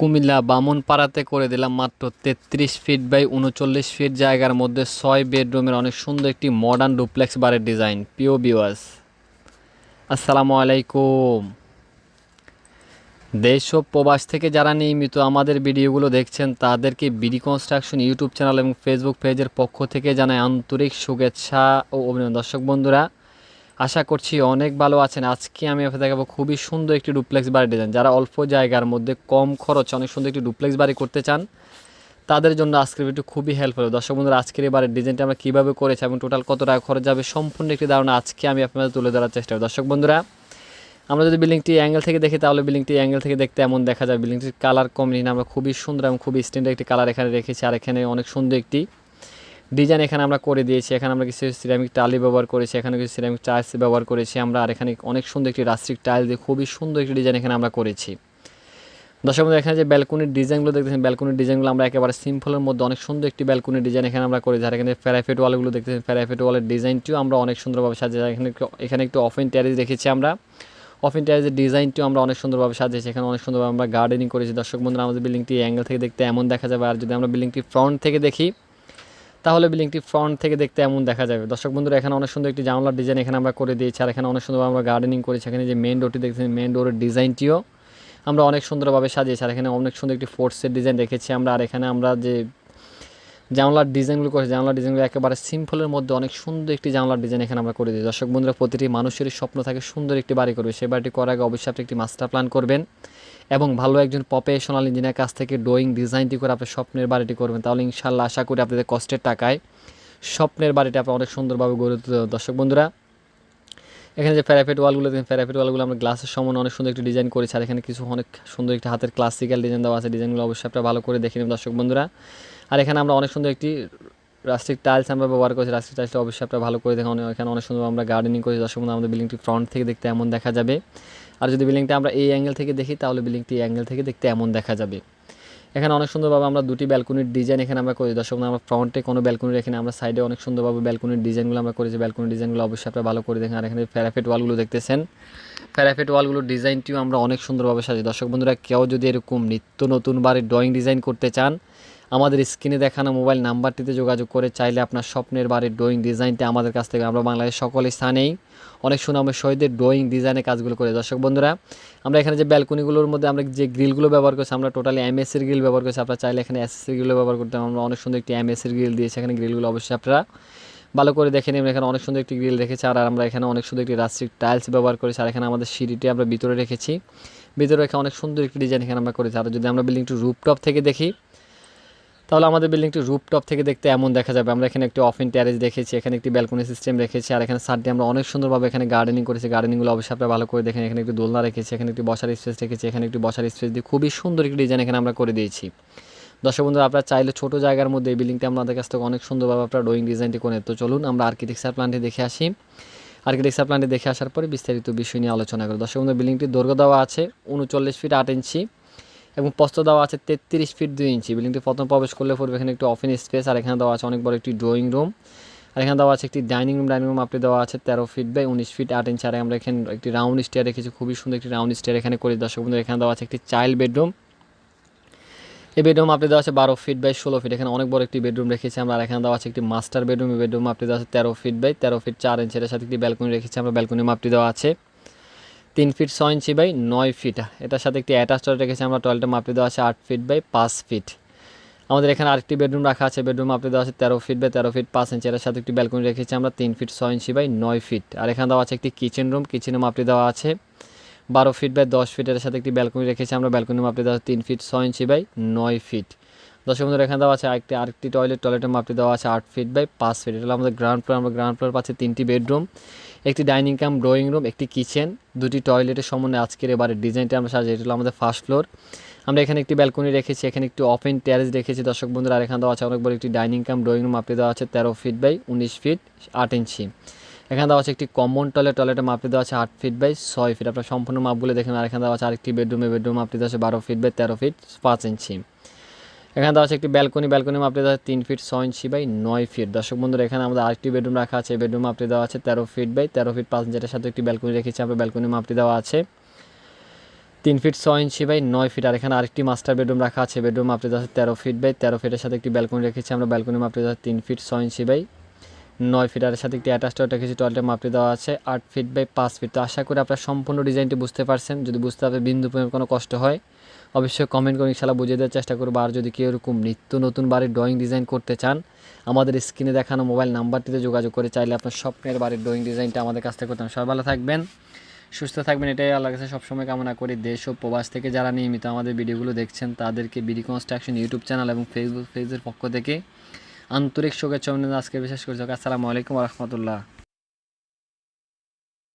কুমিল্লা বামনপাড়াতে করে দিলাম মাত্র তেত্রিশ ফিট বাই উনচল্লিশ ফিট জায়গার মধ্যে ছয় বেডরুমের অনেক সুন্দর একটি মডার্ন ডুপ্লেক্স বারের ডিজাইন পিও বিওয়াস আসসালামু আলাইকুম। দেশ ও প্রবাস থেকে যারা নিয়মিত আমাদের ভিডিওগুলো দেখছেন, তাদেরকে বিডি কনস্ট্রাকশন ইউটিউব চ্যানেল এবং ফেসবুক পেজের পক্ষ থেকে জানাই আন্তরিক শুভেচ্ছা ও অভিনন্দন। দর্শক বন্ধুরা আশা করছি অনেক ভালো আছেন। আজকে আমি আপনাদের দেখাবো খুবই সুন্দর একটি ডুপ্লেক্স বাড়ি ডিজাইন যারা অল্প জায়গার মধ্যে কম খরচে অনেক সুন্দর একটি ডুপ্লেক্স বাড়ি করতে চান, তাদের জন্য আজকের ভিডিও খুবই হেল্প হবে। দর্শক বন্ধুরা, আজকের এই বাড়ির ডিজাইনটা আমরা কীভাবে করেছি এবং টোটাল কত টাকা খরচ যাবে সম্পূর্ণ একটি ধারণা আজকে আমি আপনাদের তুলে ধরার চেষ্টা করি দর্শক বন্ধুরা, আমরা যদি বিল্ডিংটি অ্যাঙ্গেল থেকে দেখি, তাহলে বিল্ডিংটি অ্যাঙ্গেল থেকে দেখতে এমন দেখা যায়। বিল্ডিংটির কালার কম্বিনেশন আমরা খুবই সুন্দর এবং খুবই স্ট্যান্ডার্ড একটি কালার এখানে রেখেছি, আর এখানে অনেক সুন্দর একটি ডিজাইন এখানে আমরা করে দিয়েছি, এখানে আমরা কিছু সিরামিক টালি ব্যবহার করেছি, এখানে কিছু সিরামিক টাইলস ব্যবহার করেছি, আমরা আর এখানে অনেক সুন্দর একটি রাস্ট্রিক টাইল দিয়ে খুবই সুন্দর একটি ডিজাইন এখানে আমরা করেছি। দর্শক বন্ধু এখানে যে ব্যালকনির ডিজাইনগুলো দেখতেছেন ব্যালকনির ডিজাইনগুলো আমরা একেবারে সিম্পলের মধ্যে অনেক সুন্দর একটি ব্যালকনির ডিজাইন এখানে আমরা করেছি। আর এখানে প্যারাফেট ওয়ালগুলো দেখতেছেন প্যারাফেট ওয়ালের ডিজাইনটিও আমরা অনেক সুন্দরভাবে সাজিয়েছি। এখানে এখানে একটু অফেন ট্যারিজ রেখেছি আমরা। অফেন ট্যারিজের ডিজাইনটিও আমরা অনেক সুন্দরভাবে সাজিয়েছি। এখানে অনেক সুন্দরভাবে আমরা গার্ডেনিং করেছি। দর্শক বন্ধুরা, আমাদের বিল্ডিংটি অ্যাঙ্গেল থেকে দেখতে এমন দেখা যাবে। আর যদি আমরা বিল্ডিংটি ফ্রন্ট থেকে দেখি তাহলে বিল্ডিংটি ফ্রন্ট থেকে দেখতে এমন দেখা যাবে। দর্শক বন্ধুরা, এখানে অনেক সুন্দর একটি জানলার ডিজাইন এখানে আমরা করে দিয়েছি, আর এখানে অনেক সুন্দরভাবে আমরা গার্ডেনিং করেছি। এখানে যে মেন ডোরটি দেখছেন মেন ডোরের ডিজাইনটিও আমরা অনেক সুন্দরভাবে সাজিয়েছি, আর এখানে অনেক সুন্দর একটি ফোর্সের ডিজাইন রেখেছি আমরা। আর এখানে আমরা যে জানলার ডিজাইনগুলো করেছি, জানলার ডিজাইনগুলো একেবারে সিম্পলের মধ্যে অনেক সুন্দর একটি জানলার ডিজাইন এখানে আমরা করে দিই দর্শক বন্ধুরা, প্রতিটি মানুষেরই স্বপ্ন থাকে সুন্দর একটি বাড়ি করবে। সেই বাড়িটি করার আগে অবশ্যই আপনি একটি মাস্টার প্ল্যান করবেন। এবং ভালো একজন প্রফেশনাল ইঞ্জিনিয়ার কাছ থেকে ড্রয়িং ডিজাইনটি করে আপনি স্বপ্নের বাড়িটি করবেন, তাহলে ইনশাল্লাহ আশা করি আপনাদের কষ্টের টাকায় স্বপ্নের বাড়িটি আপনি অনেক সুন্দরভাবে গড়ে তুলতে। দর্শক বন্ধুরা, এখানে যে প্যারাফেট ওয়ালগুলো দেখেন প্যারাফেট ওয়ালগুলো আমরা গ্লাসের সমান অনেক সুন্দর একটি ডিজাইন করেছি, আর এখানে কিছু অনেক সুন্দর একটি হাতের ক্লাসিক্যাল ডিজাইন দেওয়া আছে। ডিজাইনগুলো অবশ্যই আপনারা ভালো করে দেখে নেবেন, দর্শক বন্ধুরা। আর এখানে আমরা অনেক সুন্দর একটি রাস্টিক টাইলস আমরা ব্যবহার করেছি। রাস্টিক টাইলসটা অবশ্যই আপনারা ভালো করে দেখেন এখানে অনেক সুন্দর আমরা গার্ডেনিং করেছি। দর্শক বন্ধু আমাদের বিল্ডিংটি ফ্রন্ট থেকে দেখতে এমন দেখা যাবে। আর যদি বিল্ডিংটা আমরা এই অ্যাঙ্গেল থেকে দেখি, তাহলে বিল্ডিংটি অ্যাঙ্গেল থেকে দেখতে এমন দেখা যাবে। এখানে অনেক সুন্দরভাবে আমরা দুটি ব্যালকনির ডিজাইন এখানে আমরা করি দর্শক আমরা ফ্রন্টে কোনো ব্যালকনি রেখে আমরা সাইডে অনেক সুন্দরভাবে ব্যালকনির ডিজাইনগুলো আমরা করেছি। ব্যালকনির ডিজাইনগুলো অবশ্যই আপনারা ভালো করে দেখেন। আর এখানে প্যারাফেট ওয়ালগুলো দেখতেছেন। প্যারাফেট ওয়ালগুলোর ডিজাইনটিও আমরা অনেক সুন্দরভাবে সাজি দর্শক, বন্ধুরা, কেউ যদি এরকম নিত্য নতুন বাড়ির ড্রয়িং ডিজাইন করতে চান আমাদের স্ক্রিনে দেখানো মোবাইল নাম্বারটিতে যোগাযোগ করে চাইলে আপনার স্বপ্নের বাড়ির ড্রয়িং ডিজাইনটা আমাদের কাছ থেকে। আমরা বাংলাদেশের সকল স্থানেই অনেক সুনামের সহিতের ড্রয়িং ডিজাইনের কাজগুলো করে। দর্শক বন্ধুরা, আমরা এখানে যে ব্যালকনিগুলোর মধ্যে আমরা যে গ্রিলগুলো ব্যবহার করছি, আমরা টোটালি এমএসির গ্রিল ব্যবহার করছি। আপনারা চাইলে এখানে এসএসির গ্রিল ব্যবহার করতে আমরা অনেক সুন্দর একটি এমএসির গ্রিল দিয়েছি এখানে। গ্রিলগুলো অবশ্যই আপনারা ভালো করে দেখে নেবেন। এখানে অনেক সুন্দর একটি গ্রিল রেখেছি। আর আমরা এখানে অনেক সুন্দর একটি রাস্ট্রিক টাইলস ব্যবহার করেছি। আর এখানে আমাদের সিঁড়িটি আমরা ভিতরে রেখেছি। ভিতরে রেখে অনেক সুন্দর একটি ডিজাইন এখানে আমরা করেছি। আর যদি আমরা বিল্ডিংটি রুপটপ থেকে দেখি তাহলে আমাদের বিল্ডিংটি রুপটপ থেকে দেখতে এমন দেখা যাবে। আমরা এখানে একটি অফিন ট্যারেজ দেখেছি, এখানে একটি ব্যালকনি সিস্টেম রেখেছি আর এখানে সাইডে আমরা অনেক সুন্দরভাবে এখানে গার্ডেনিং করেছি। গার্ডেনিংগুলো অবশ্যই আপনারা ভালো করে দেখেন। এখানে একটি দোলনা রেখেছি, এখানে একটি বসার স্পেস রেখেছি, এখানে একটি বসার স্পেস দিয়ে খুবই সুন্দর একটি ডিজাইন এখানে আমরা করে দিয়েছি। দর্শক বন্ধুরা, আপনারা চাইলে ছোটো জায়গার মধ্যে এই বিল্ডিংটা আমাদের কাছ থেকে অনেক সুন্দরভাবে আপনারা ড্রয়িং ডিজাইনটি করে তো চলুন আমরা আর্কিটেকচার প্ল্যানটি দেখে আসি। আর্কিটেকচার প্ল্যানটি দেখে আসার পরে বিস্তারিত বিষয় নিয়ে আলোচনা করি। দর্শক বন্ধু বিল্ডিংটির দৈর্ঘ্য দেওয়া আছে, উনচল্লিশ ফিট আট ইঞ্চি এবং প্রস্থ দেওয়া আছে তেত্রিশ ফিট দুই ইঞ্চি। বিল্ডিংটি প্রথম প্রবেশ করলে পড়বে এখানে একটি অফিন স্পেস আর এখানে দেওয়া আছে অনেক বড় একটি ড্রয়িং রুম আর এখানে দেওয়া আছে একটি ডাইনিং রুম ডাইনিং রুম আপনি দেওয়া আছে তেরো ফিট বাই উনিশ ফিট আট ইঞ্চি আর আমরা এখানে একটি রাউন্ড স্টেয়ার রেখেছি, খুবই সুন্দর একটি রাউন্ড স্টেয়ার এখানে করে। দর্শক বন্ধু এখানে দেওয়া আছে একটি চাইল্ড বেডরুম এই বেডরুম আপনি দেওয়া আছে বারো ফিট বাই ষোলো ফিট এখানে অনেক বড় একটি বেডরুম রেখেছি আমরা। আর এখানে দেওয়া আছে একটি মাস্টার বেডরুম এই বেডরুম আপনি দেওয়া আছে তেরো ফিট বাই তেরো ফিট চার ইঞ্চি এর সাথে একটি ব্যালকনি রেখেছি আমরা। ব্যালকনি মাপটি দেওয়া আছে তিন ফিট ছয় ইঞ্চি বাই নয় ফিট এটার সাথে একটি অ্যাটাচ টয়লেট রেখেছি, আমরা টয়লেটের মাপটি দেওয়া আছে, আট ফিট বাই পাঁচ ফিট আমাদের এখানে আরেকটি বেডরুম রাখা আছে বেডরুম আপনি দেওয়া আছে তেরো ফিট বাই তেরো ফিট পাঁচ ইঞ্চি। এর সাথে একটি ব্যালকনি রেখেছি, আমরা তিন ফিট ছয় ইঞ্চি বাই নয় ফিট আর এখানে দেওয়া আছে একটি কিচেন রুম কিচেনের মাপটি দেওয়া আছে বারো ফিট বাই দশ ফিট ফিটের সাথে একটি ব্যালকনি রেখেছি, আমরা ব্যালকনি মাপটি দেওয়া তিন ফিট ছয় ইঞ্চি বাই নয় ফিট দর্শক বন্ধুরা এখানে দেওয়া আছে, আরেকটি আরেকটি টয়লেট টয়লেটের মাপটি দেওয়া আছে আট ফিট বাই পাঁচ ফিট এটা হলো আমাদের গ্রাউন্ড ফ্লোর আমরা গ্রাউন্ড ফ্লোর পাচ্ছি তিনটি বেডরুম একটি ডাইনিং কাম ড্রয়িং রুম একটি কিচেন দুটি টয়লেটের সমন্বয়ে আজকের এবারে ডিজাইনটা আমরা সাজিয়ে, এটা হলো আমাদের ফার্স্ট ফ্লোর আমরা এখানে একটি ব্যালকনি রেখেছি, এখানে একটি ওপেন ট্যারেস রেখেছি। দর্শক বন্ধুরা, আর এখানে দেওয়া আছে অনেক বড় একটি ডাইনিং কাম ড্রয়িং রুম আপনি দেওয়া আছে তেরো ফিট বাই উনিশ ফিট আট ইঞ্চি। এখানে দেওয়া আছে একটি কমন টয়লেট টয়লেটের মাপটি দেওয়া আছে আট ফিট বাই ছয় ফিট আপনার সম্পূর্ণ মাপগুলো দেখেন আর এখানে দেওয়া আছে আরেকটি বেডরুমে বেডরুম মাপটি দেওয়া আছে বারো ফিট বাই তেরো ফিট পাঁচ ইঞ্চি। এখানে দেওয়া আছে একটি ব্যালকনি ব্যালকনি মাপটি দেওয়া আছে তিন ফিট ছয় ইঞ্চি বাই নয় ফিট দর্শক বন্ধুরা, এখানে আমাদের আরেকটি বেডরুম রাখা আছে। বেডরুম মাপটি দেওয়া আছে তেরো ফিট বাই তেরো ফিট পাঁচ ইঞ্চিটার সাথে একটি ব্যালকনি রেখেছি আমরা। ব্যালকনি মাপটি দেওয়া আছে তিন ফিট ছয় ইঞ্চি বাই নয় ফিট আর এখানে আরেকটি মাস্টার বেডরুম রাখা আছে। বেডরুম মাপটি দেওয়া আছে তেরো ফিট বাই তেরো ফিটের সাথে একটি ব্যালকনি রেখেছি আমরা। ব্যালকনি মাপতে আছে তিন ফিট ছয় ইঞ্চি বাই নয় ফিট আর সাথে একটি অ্যাটাচ টয়লেট রেখেছি। টয়লেটের মাপটি দেওয়া আছে আট ফিট বাই পাঁচ ফিট তো আশা করি আপনার সম্পূর্ণ ডিজাইনটি বুঝতে পারছেন। যদি বুঝতে হবে বিন্দু পরিমাণ কোনো কষ্ট হয় অবশ্যই কমেন্ট করে ইনশাল্লাহ বুঝিয়ে দেওয়ার চেষ্টা করব। আর যদি কেউ এরকম নিত্য নতুন বাড়ির ড্রয়িং ডিজাইন করতে চান, আমাদের স্ক্রিনে দেখানো মোবাইল নাম্বারটিতে যোগাযোগ করে চাইলে আপনার স্বপ্নের বাড়ির ড্রয়িং ডিজাইনটা আমাদের কাছ থেকে করতে। সবাই ভালো থাকবেন, সুস্থ থাকবেন। এটাই আল্লাহর কাছে সবসময় কামনা করি। দেশ ও প্রবাস থেকে যারা নিয়মিত আমাদের ভিডিওগুলো দেখছেন, তাদেরকে বিডি কনস্ট্রাকশন ইউটিউব চ্যানেল এবং ফেসবুক পেজের পক্ষ থেকে আন্তরিক শুভেচ্ছা অভিনন্দন। আজকে বিশেষ করে আসসালামু আলাইকুম রহমতুল্লাহ।